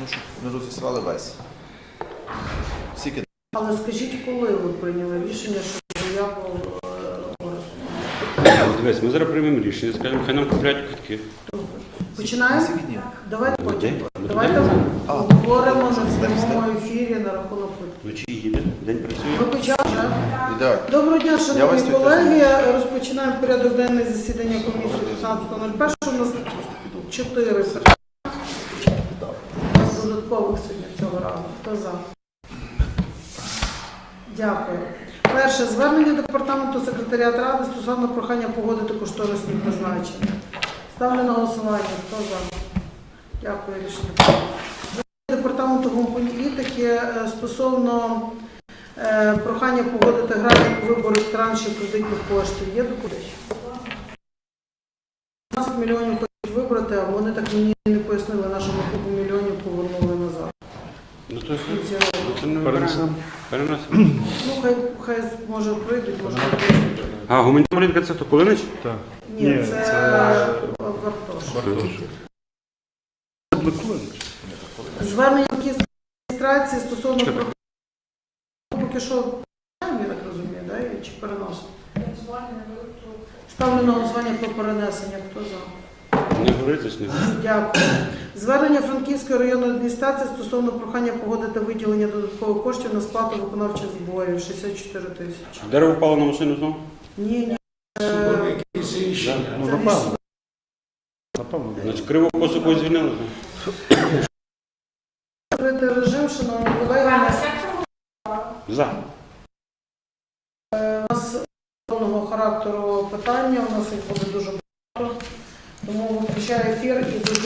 Ну, щоб ми розіслали весь. Скільки? Але скажіть, коли ви прийняли рішення, що заяву е, От Дивись, ми зараз приймемо рішення, скажемо, хай нам купляють квитки. Починаємо? Днів? Давайте потім. Давайте А, говоримо на прямому ефірі на рахунок квитків. Вночі їде, день працює. Ви почали? Ідеально. Доброго дня, вас шановні вітаю. колеги. Розпочинаємо порядок денний засідання комісії 15.01. У нас чотири питання. Додаткових сьогодні цього разу. Хто за? Дякую. Перше. Звернення департаменту секретаріат ради стосовно прохання погодити кошторисні призначення. Ставлю на голосування. Хто за? Дякую, рішення. Департаменту гумполітики е, стосовно Е, Прохання погодити графік виборів траншів кредитних коштів. Є доповідач? 15 мільйонів хочуть вибрати, а вони так мені не пояснили, на що ми купу мільйонів повернули назад. Ну то В кінці року. це не Перенесемо. Перенесемо. Ну, хай, хай може прийдуть, може не прийдуть. А, гуманітарна ринка це то Кулинич? Так. Ні, Ні, це, це- Вартош. Блокуємо. Звернення адміністрації стосовно про... поки що, я так розумію, да? і чи переносимо? Ставлю на голосування про перенесення. Хто за? Не говориться ж не. Дякую. Звернення Франківської районної адміністрації стосовно прохання погодити виділення додаткових коштів на сплату виконавчих зборів 64 тисячі. Дерево впало на машину знову? Ні, ні. Ну, Це напевно. Напевно. Значить, криво косу когось звільнили? Закритий режим, шановні колеги. За. у нас певного характеру питання, у нас їх буде дуже виключаю ефір і до